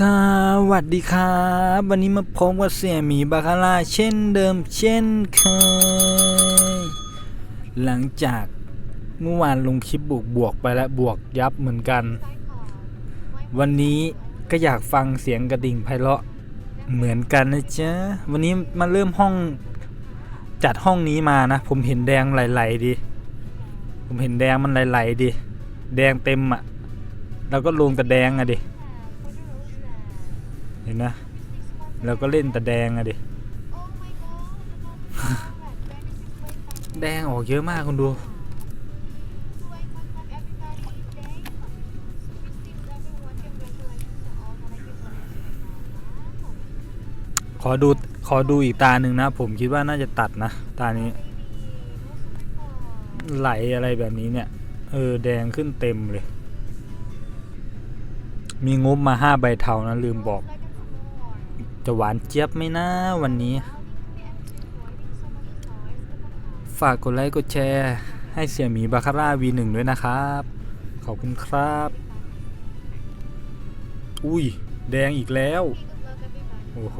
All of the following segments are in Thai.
สวัสดีครับ วันนี้มาพบกับเสี่ยหมีบาคาร่าเช่นเดิมเช่นเคย หลังจากเมื่อวานลงคลิปบวกบวกไปแล้วบวกยับเหมือนกัน วันนี้ก็อยากฟังเสียงกระดิ่งไพเราะเหมือนกันนะจ๊ะ วันนี้มาเริ่มห้องจัดห้องนี้มานะ ผมเห็นแดงไหลๆดีผมเห็นแดงมันไหลๆดีแดงเต็มอะ่ะ แล้วก็ลงแต่แดงอะดิ เห็นนะแล้วก็เล่นแต่แดงอะดิ แดงออกเยอะมากคุณดู ขอดู ขอดูอีกตาหนึ่งนะ ผมคิดว่าน่าจะตัดนะ ตานี้ ไหลอะไรแบบนี้เนี่ย เออ แดงขึ้นเต็มเลย มีงบมาห้าใบเทานะ ลืมบอก จะหวานเจี๊ยบไหมนะวันนี้ ฝากกดไลค์กดแชร์ ให้เสี่ยหมีบาคาร่า V1 ด้วยนะครับ ขอบคุณครับ อุ้ย แดงอีกแล้ว โอ้โห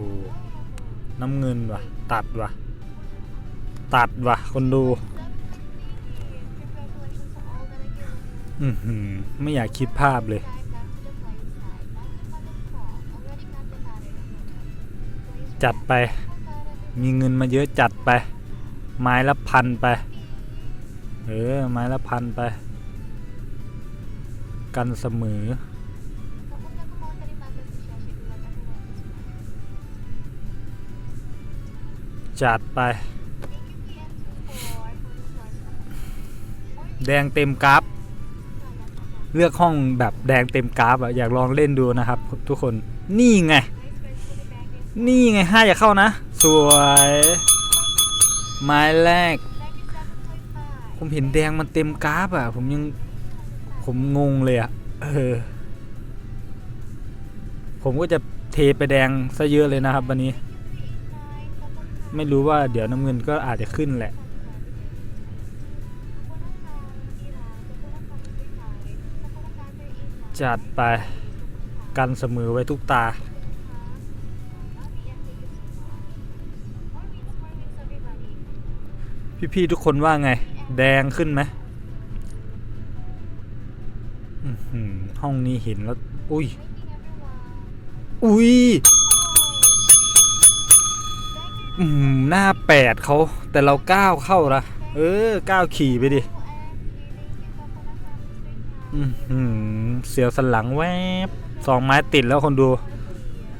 น้ำเงินว่ะ ตัดว่ะ ตัดว่ะ คนดู อือหือ ไม่อยากคิดภาพเลย จัดไป มีเงินมาเยอะจัดไป ไม้ละพันไป เออ ไม้ละพันไป กันเสมอ จัดไป แดงเต็มกราฟเลือกห้องแบบแดงเต็มกราฟอะอยากลองเล่นดูนะครับ ทุกคนนี่ไง นี่ไงห้าอย่าเข้านะ สวย ไม้แรก ผมเห็นแดงมันเต็มกราฟอะ ผมยัง ผมงงเลยอะ เออ ผมก็จะเทไปแดงซะเยอะเลยนะครับวันนี้ ไม่รู้ว่าเดี๋ยวน้ำเงินก็อาจจะขึ้นแหละ จัดไป กันเสมอไว้ทุกตา พี่ๆทุกคนว่าไง แดงขึ้นไหมห้องนี้เห็นแล้ว อุ้ย อุ้ยอืมหน้าแปดเขา แต่เราก้าวเข้าละเออก้าวขี่ไปดิอือหือเสียวสันหลังแวบสองไม้ติดแล้วคนดู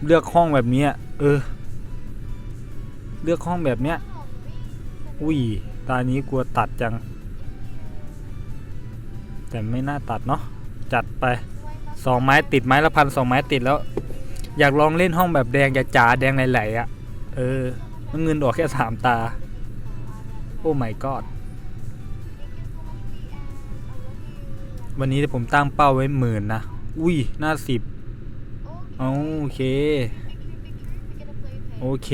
เลือกห้องแบบนี้เออ เลือกห้องแบบเนี้ยอุ้ย ตานี้กลัวตัดจัง แต่ไม่น่าตัดเนาะจัดไปสองไม้ติดไม้ละพันสองไม้ติดแล้ว อยากลองเล่นห้องแบบแดงจ๋าแดงไหลๆอะ่ะ เออเงินออกแค่สามตา โอ้ my god วันนี้ผมตั้งเป้าไว้หมื่นนะ อุ้ย หน้าสิบโอเค โอเค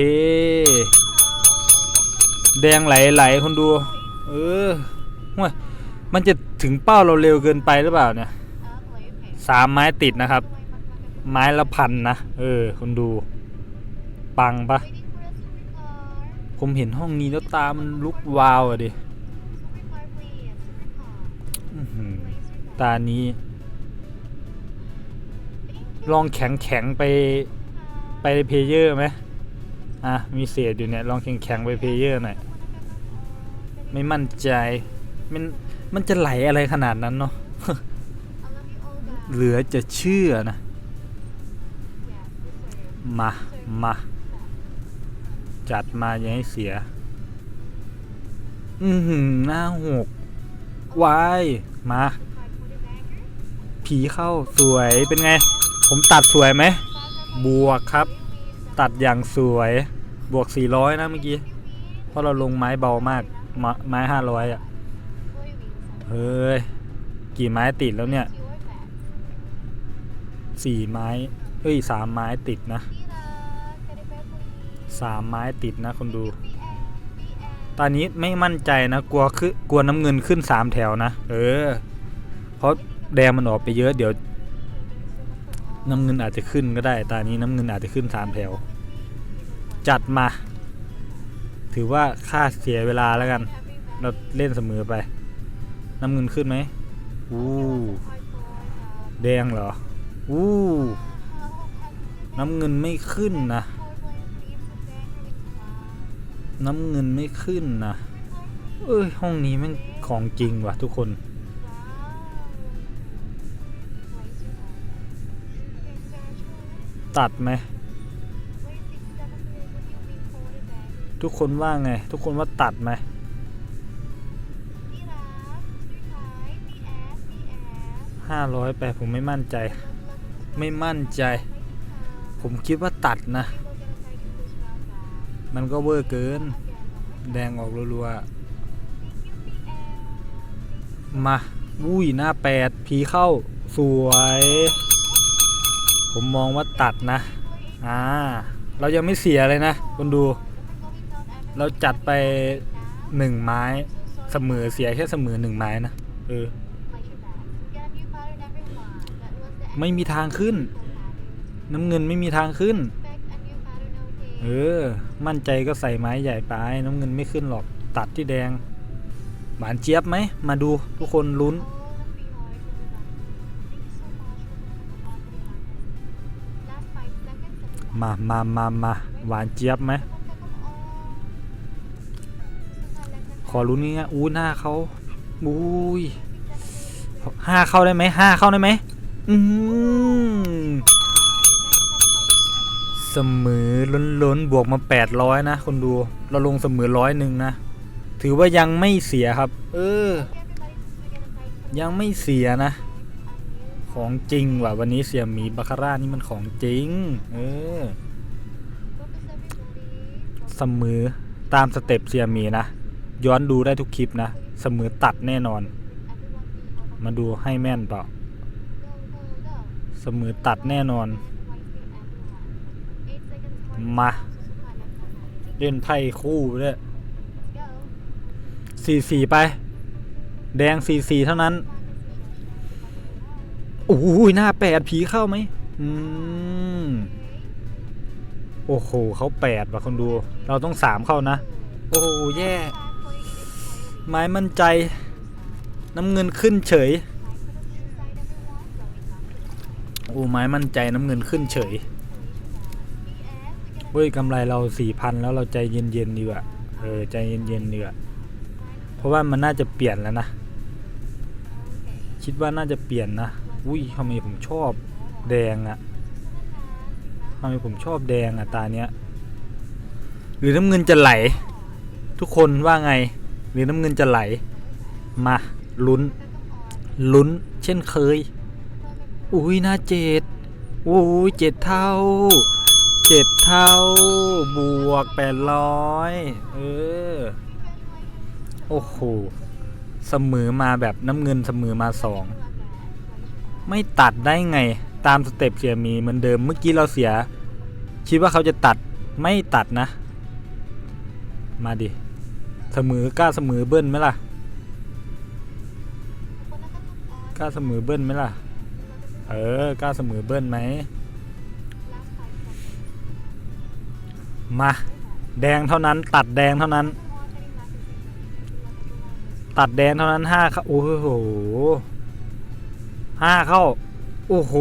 แดงไหลๆคนดู เออห่วยมันจะถึงเป้าเราเร็วเกินไปหรือเปล่าเนี่ยสามไม้ติดนะครับ ไม้ละพันนะ เออคนดู ปังปะผมเห็นห้องนี้แล้วตามันลุกวาวอะดิตานี้ ลองแข็งแข็งไปไปเพเยอร์ไหม อะ มีเศษอยู่เนี่ย ลองแข็งแข็งๆไปเพลเยอร์หน่อย ไม่มั่นใจ มัน มันจะไหลอะไรขนาดนั้นเนาะ เหลือจะเชื่อนะ มา มา จัดมาอย่าให้เสีย อือหือหน้าหกวายมา ผีเข้าสวยเป็นไง ผมตัดสวยไหม บวกครับ ตัดอย่างสวยบวก 400 นะเมื่อกี้ เพราะเราลงไม้เบามากไม้ไม้ 500 อะ เฮ้ย กี่ไม้ติดแล้วเนี่ยสี่ไม้เอ้ยสามไม้ติดนะสามไม้ติดนะคนดู ตอนนี้ไม่มั่นใจนะ กลัวคือกลัวน้ำเงินขึ้นสามแถวนะ เออ เพราะแดงมันออกไปเยอะเดี๋ยว น้ำเงินอาจจะขึ้นก็ได้ ตอนนี้น้ำเงินอาจจะขึ้นสามแถว จัดมา ถือว่าค่าเสียเวลาแล้วกัน เราเล่นเสมอไป น้ำเงินขึ้นไหมอู้แดงเหรออู้น้ำเงินไม่ขึ้นนะ น้ำเงินไม่ขึ้นนะเอ้ยห้องนี้แมันของจริงว่ะทุกคน ตัดไหม ทุกคนว่าไง ทุกคนว่าตัดไหมห้าร้อยไปผมไม่มั่นใจ ไม่มั่นใจ ผมคิดว่าตัดนะ มันก็เวอร์เกิน แดงออกรัวๆ มาวุ้ยหน้าแปดผีเข้าสวย ผมมองว่าตัดนะ อ่า เรายังไม่เสียเลยนะคนดู เราจัดไปหนึ่งไม้เสมอเสียแค่เสมอหนึ่งไม้นะเออ ไม่มีทางขึ้น น้ำเงินไม่มีทางขึ้น เออ มั่นใจก็ใส่ไม้ใหญ่ไป น้ำเงินไม่ขึ้นหรอกตัดที่แดง หวานเจี๊ยบไหม มาดูทุกคนลุ้น มามามามาหวานเจี๊ยบไหม ขอลุ้นนี้นะอู้หน้าเขาอุ้ยห้าเข้าได้ไหมห้าเข้าได้ไหมอืมเสมอล้นล้นๆบวกมา 800 นะ คนดูเราลงเสมอร้อยหนึ่งนะ ถือว่ายังไม่เสียครับ เออ ยังไม่เสียนะ ของจริงว่ะวันนี้เสียหมีบาคาร่านี่มันของจริง เออเสมอตามสเต็ปเสียหมีนะ ย้อนดูได้ทุกคลิปนะ เสมอตัดแน่นอน มาดูให้แม่นเปล่า เสมอตัดแน่นอน มา เล่นไพ่คู่ด้วยสี่สี่ไป แดงสี่สี่เท่านั้นโอ้ยหน้าแปดผีเข้าไหมอืมโอ้โหเขาแปดว่ะคนดู เราต้องสามเข้านะ โอ้โหแย่ ไม้มั่นใจ น้ำเงินขึ้นเฉย โอ้ไม้มั่นใจน้ำเงินขึ้นเฉยเว้ยกำไรเราสี่พันแล้วเราใจเย็นๆดีกว่าเออใจเย็นๆดีกว่าเพราะว่ามันน่าจะเปลี่ยนแล้วนะ คิดว่าน่าจะเปลี่ยนนะอุ้ยทำไมผมชอบแดงอะทำไมผมชอบแดงอะตาเนี้ย หรือน้ำเงินจะไหล ทุกคนว่าไง หรือน้ำเงินจะไหล มาลุ้น ลุ้นเช่นเคย อุ้ยหน้าเจ็ดอุ้ยเจ็ดเท่าเจ็ดเท่าบวกแปดร้อยเออ โอ้โห เสมอมาแบบน้ำเงินเสมอมาสองไม่ตัดได้ไงตามสเต็ปเสียมีเหมือนเดิมเมื่อกี้เราเสีย คิดว่าเขาจะตัดไม่ตัดนะ มาดิ เสมอกล้าเสมอเบิ้ลไหมล่ะกล้าเสมอเบิ้ลไหมล่ะ เออกล้าเสมอเบิ้ลไหมมาแดงเท่านั้น ตัดแดงเท่านั้น ตัดแดงเท่านั้นห้าเข้าโอ้โหห้าเข้า โอ้โห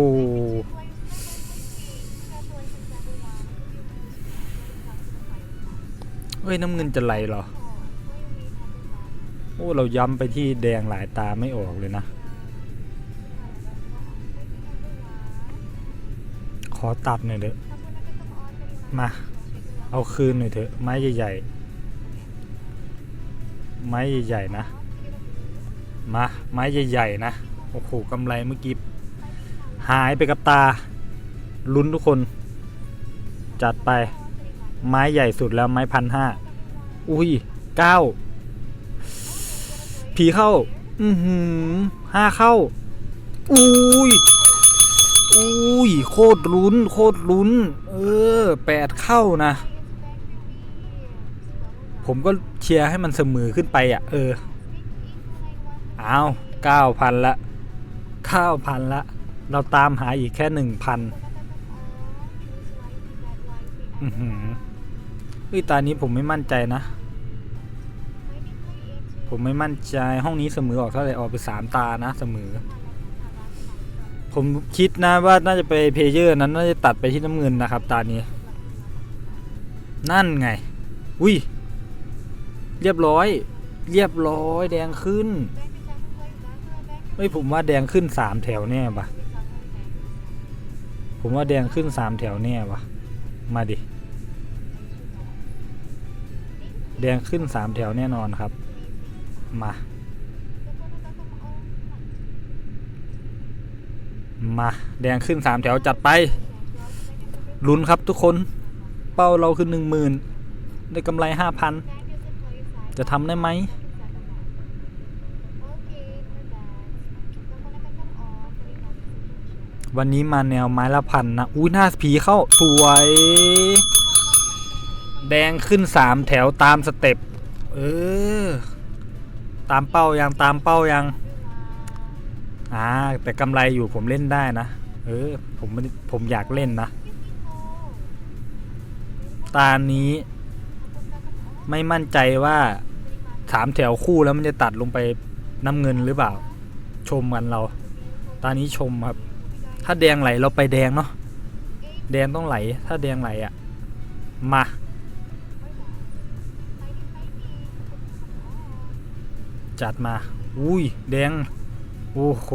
เฮ้ยน้ำเงินจะไหลเหรอ โอ้เราย้ำไปที่แดงหลายตาไม่ออกเลยนะ ขอตัดหน่อยเถอะ มา เอาคืนหน่อยเถอะ ไม้ใหญ่ๆ ไม้ใหญ่ๆนะ มา ไม้ใหญ่ๆนะ โอ้โหกำไรเมื่อกี้หายไปกับตา ลุ้นทุกคน จัดไป ไม้ใหญ่สุดแล้วไม้พันห้า อุ้ยเก้า ผีเข้า อือหือห้าเข้า อุ้ยอุ้ยโคตรลุ้น โคตรลุ้น เออแปดเข้านะ ผมก็เชียร์ให้มันเสมอขึ้นไปอะ เออเอาเก้าพันละเก้าพันละ เราตามหาอีกแค่หนึ่งพันอือหือเฮ้ยตานี้ผมไม่มั่นใจนะ ผมไม่มั่นใจห้องนี้เสมอออกเท่าไหร่ออกไปสามตานะเสมอ ผมคิดนะว่าน่าจะไปเพเยอร์นั้นน่าจะตัดไปที่น้ำเงินนะครับ ตานี้ นั่นไง อุ้ย เรียบร้อย เรียบร้อยแดงขึ้นเฮ้ยผมว่าแดงขึ้นสามแถวแน่ปะผมว่าแดงขึ้นสามแถวแน่ปะมาดิแดงขึ้นสามแถวแน่นอนครับ มา มา แดงขึ้นสามแถวจัดไปลุ้นครับทุกคนเป้าเราคือหนึ่งหมื่นได้กำไรห้าพันจะทำได้ไหมวันนี้มาแนวไม้ละพันนะ อุ้ยหน้าผีเข้า สวย แดงขึ้นสามแถวตามสเต็ป เออ ตามเป้ายังตามเป้ายังอ่าแต่กำไรอยู่ผมเล่นได้นะ เออผมไม่ผมอยากเล่นนะ ตานี้ไม่มั่นใจว่าสามแถวคู่แล้วมันจะตัดลงไปน้ำเงินหรือเปล่า ชมกันเรา ตานี้ชมครับ ถ้าแดงไหลเราไปแดงเนาะแดงต้องไหล ถ้าแดงไหลอะ่ะ มา จัดมา อุ้ย แดง โอ้โห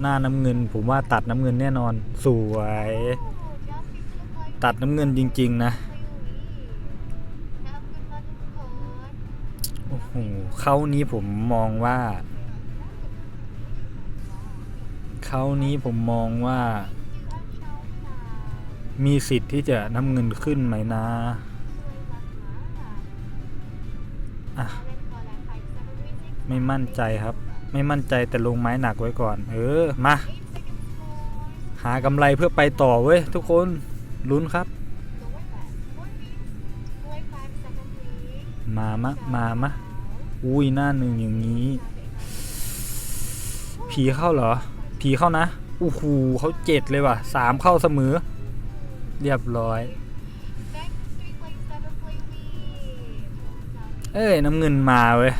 หน้าน้ำเงิน ผมว่าตัดน้ำเงินแน่นอน สวย ตัดน้ำเงินจริง ๆ นะ โอ้โห เข้านี้ผมมองว่า เขานี้ผมมองว่า มีสิทธิ์ที่จะน้ำเงินขึ้นไหมนะ ไม่มั่นใจครับ ไม่มั่นใจแต่ลงไม้หนักไว้ก่อน เออมา หากำไรเพื่อไปต่อเว้ยทุกคนลุ้นครับ มามะมามะอุ้ยหน้าหนึ่งอย่างนี้ ผีเข้าเหรอ ผีเข้านะอู้หูเขาเจ็ดเลยว่ะสามเข้าเสมอ เรียบร้อย เอ้ยน้ำเงินมาเว้ย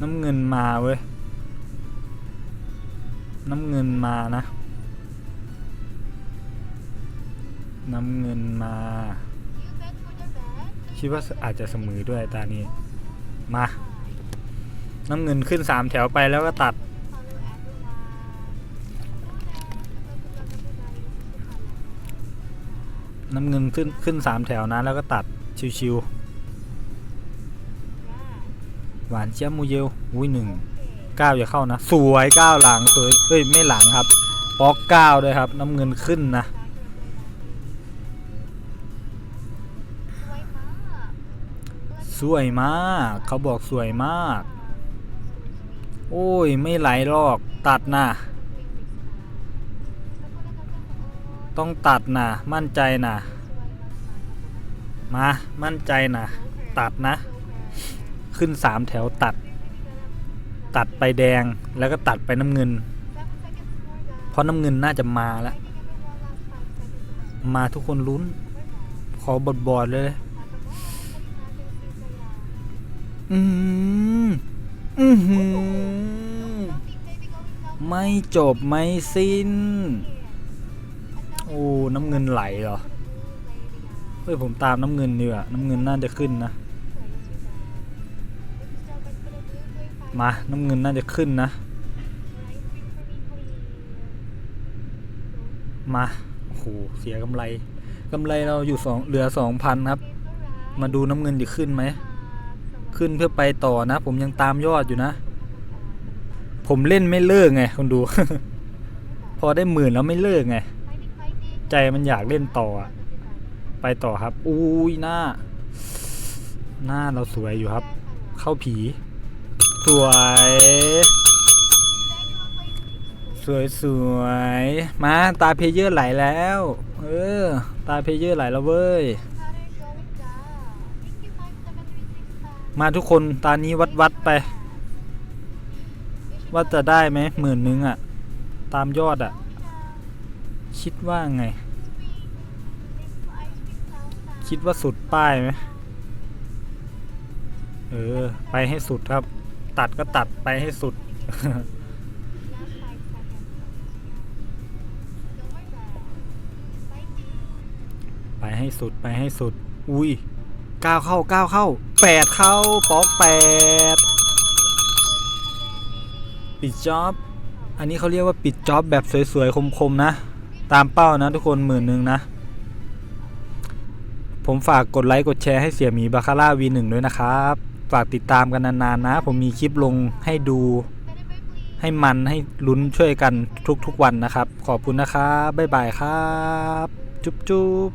น้ำเงินมาเว้ย น้ำเงินมานะ น้ำเงินมา คิดว่าอาจจะเสมอด้วยตานี้ มา น้ำเงินขึ้นสามแถวไปแล้วก็ตัด น้ำเงินขึ้นขึ้นสามแถวนะแล้วก็ตัดชิวๆ หวานเจี๊ยบมูเยลอุ้ยหนึ่งเก้าอย่าเข้านะ สวยเก้าหลังสวยเอ้ยไม่หลังครับป๊อกเก้าด้วยครับ น้ำเงินขึ้นนะสวยมาก เขาบอกสวยมาก โอ้ย ไม่ไหลหรอก ตัดนะต้องตัดนะมั่นใจนะมา มั่นใจนะตัดนะ ขึ้นสามแถวตัด ตัดไปแดงแล้วก็ตัดไปน้ำเงิน เพราะน้ำเงินน่าจะมาแล้ว มาทุกคนลุ้น ขอบอดบอดๆเลย อืมอือหือไม่จบไม่สิ้น โอ้ น้ำเงินไหลเหรอ เฮ้ย ผมตามน้ำเงินดีกว่าน้ำเงินน่าจะขึ้นนะ มา น้ำเงินน่าจะขึ้นนะ มาโอ้โหเสียกำไรกำไรเราอยู่สองเหลือสองพันครับ มาดูน้ำเงินจะขึ้นไหม ขึ้นเพื่อไปต่อนะ ผมยังตามยอดอยู่นะ ผมเล่นไม่เลิกไงคนดู พอได้หมื่นแล้วไม่เลิกไง ใจมันอยากเล่นต่อไปต่อครับ อุ้ยหน้า หน้าเราสวยอยู่ครับ เข้าผี สวย สวยสวยมาตาเพเยอร์ไหลแล้ว เออ ตาเพเยอร์ไหลแล้วเว้ย มาทุกคนตานี้วัดวัดๆไป ว่าจะได้ไหมหมื่นนึงอะตามยอดอะคิดว่าไง คิดว่าสุดป้ายไหมเออ ไปให้สุดครับ ตัดก็ตัดไปให้สุด ไปให้สุดไปให้สุด อุ้ยก้าวเข้าก้าวเข้าแปดเข้าป๊อกแปดปิดจ็อบอันนี้เขาเรียกว่าปิดจ็อบแบบสวยๆคมๆนะ ตามเป้านะทุกคนหมื่นหนึ่งนะ ผมฝากกดไลค์กดแชร์ให้เสียหมีบาคาร่า V1 ด้วยนะครับ ฝากติดตามกันนานๆนะ ผมมีคลิปลงให้ดูให้มันให้ลุ้นช่วยกันทุกๆวันนะครับ ขอบคุณนะครับ บ๊ายบายครับ จุ๊บจุ๊บ